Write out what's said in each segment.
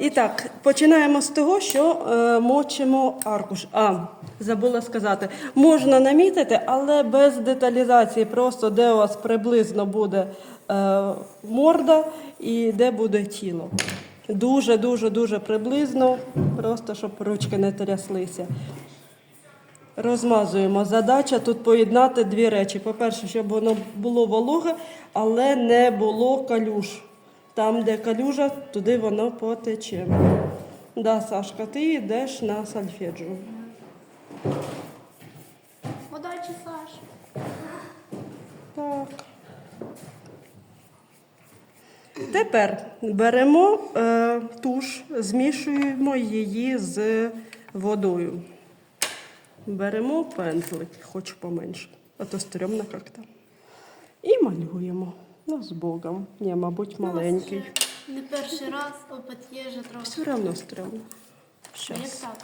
І так, починаємо з того, що е, мочимо аркуш. А, забула сказати, можна намітити, але без деталізації, просто де у вас приблизно буде е, морда і де буде тіло. Дуже, дуже, дуже приблизно, просто щоб ручки не тряслися. Розмазуємо. Задача тут поєднати дві речі. По-перше, щоб воно було вологе, але не було калюж. Там, де калюжа, туди воно потече. Да, Сашка, ти йдеш на сальфеджу. Удачі, Саш. Так. Тепер беремо е, туш, змішуємо її з водою. Беремо пензлик, хоч поменше, а то стрьомно як-то. І малюємо. Ну, з Богом. Ні, мабуть, маленький. Не перший раз опит є вже трохи. Все одно стрьомно. Як Щас. так?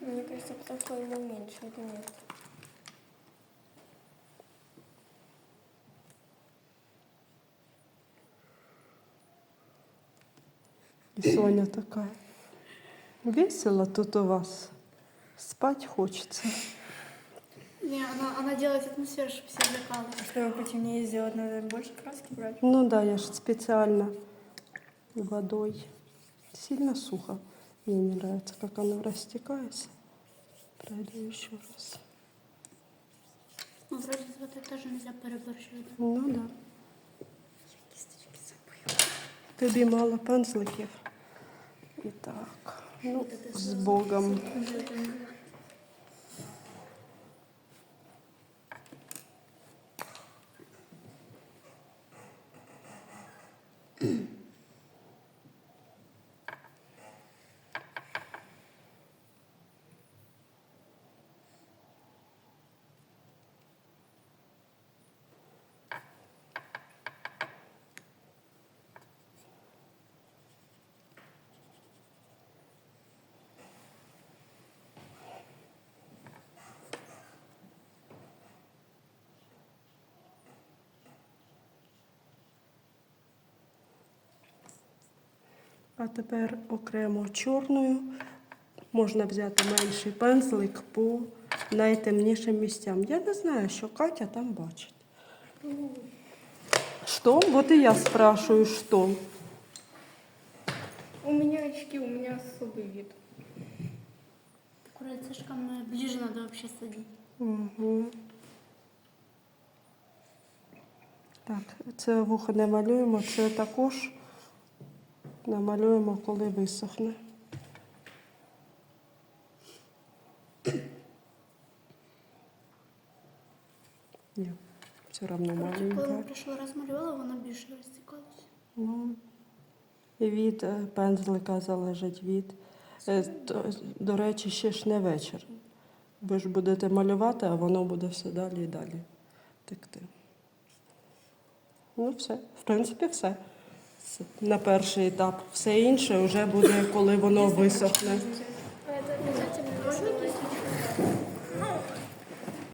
Мне кажется, такой но меньше, это нет. І Соня така. Весело тут у вас. Спать хочеться. Не, она, она делает атмосферу, чтобы все зеркалы. Чтобы потемнее сделать, надо больше краски брать. Ну да, я ж специально водой. Сильно сухо. Мне не нравится, как оно растекается. Пройду еще раз. Ну, вроде с водой тоже нельзя переборщивать. Ну да. Тобі мало пензликів. І так. Ну, з Богом. А тепер окремо чорною можна взяти менший пензлик по найтемнішим місцям. Я не знаю, що Катя там бачить. Що? Вот і я спрашиваю, що. У меня очки, у меня особый вид. Аккурат, Сашка, мы ближе надо вообще садить. Угу. Так, це вухо не малюємо, це також намалюємо, коли висохне. Ні, все одно Короче, коли ми прийшли розмалювала, вона більше розтікалася. Ну, і від е, пензлика залежить від. Е, До речі, ще ж не вечір. Ви ж будете малювати, а воно буде все далі і далі текти. Ну, все. В принципі, все. На перший етап. Все інше вже буде, коли воно висохне.